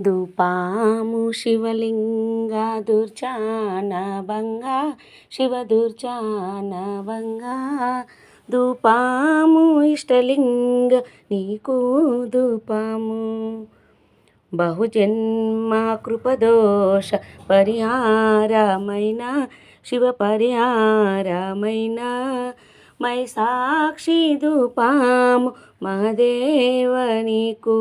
ధూపాము శివలింగ దుర్జాన బంగా శివ దుర్జాన బంగా ధూపాము ఇష్టలింగ నీకు ధూపము. బహుజన్మ కృపదోష పరిహారమైన శివ పరిహారమైన మై సాక్షి ధూపాము మహదేవ నీకు.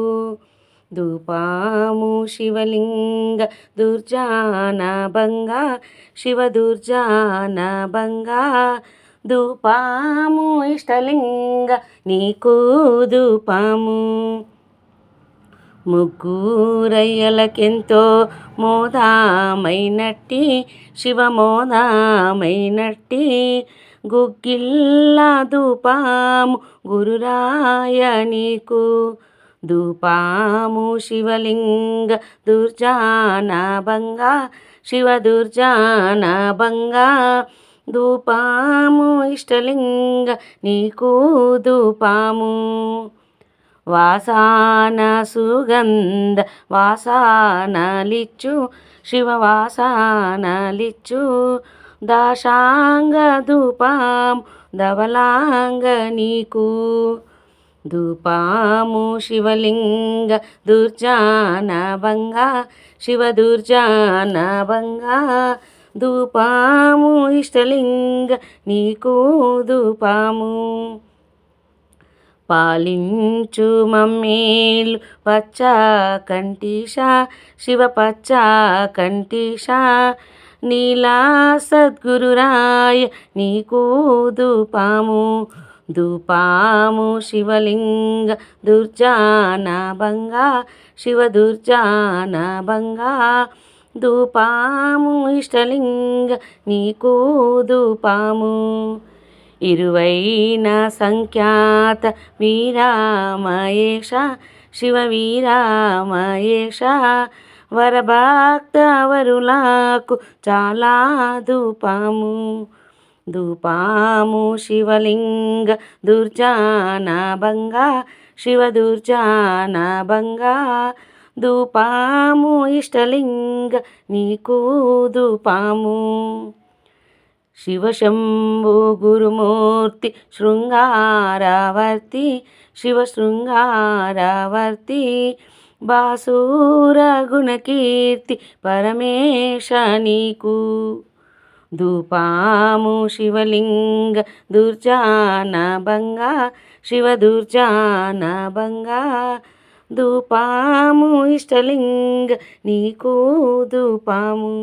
ధూపాము శివలింగ దుర్జాన బంగా శివ దుర్జాన బంగా ధూపాము ఇష్టలింగ నీకు ధూపము. ముగ్గురయ్యలకెంతో మోదామైనట్టి శివమోదామైనట్టి గుగ్గిల్ల ధూపాము గురురాయ నీకు ధూపాము శివలింగ దుర్జాన భంగా శివ దుర్జాన భంగా. ధూపాము ఇష్టలింగ నీకు ధూపాము. వాసాన సుగంధ వాసానలిచ్చు శివవాసానలిచ్చు దాశాంగ ధూపాం ధవలాంగ నీకు. ధూపాము శివలింగ దుర్జాన భంగా శివ దుర్జాన భంగా. ధూపాము ఇష్టలింగ నీకు ధూపాము. పాలించు మమ్మేలు పచ్చ కంఠీష శివ పచ్చ కంఠీష. నీలా సద్గురురాయ నీకు ధూపాము. ధూపాము శివలింగ దుర్జాన భంగా శివ దుర్జాన భంగా. ధూపాము ఇష్టలింగ నీకు ధూపాము. ఇరువైన సంఖ్యాత వీరామయేష శివ వీరామయేష. వరభక్త వరులాకు చాలా ధూపము. ధూపాము శివలింగ దుర్జాన బంగా శివ దుర్జాన భంగా. ధూపాము ఇష్టలింగ నీకు ధూపాము. శివశంభు గురుమూర్తి శృంగారవర్తి శివ శృంగారవర్తి. బాసూర గుణకీర్తి పరమేశ నీకు. ధూపాము శివలింగ దుర్జాన భంగా శివ దుర్జాన భంగా. ధూపాము ఇష్టలింగ నీకు ధూపాము.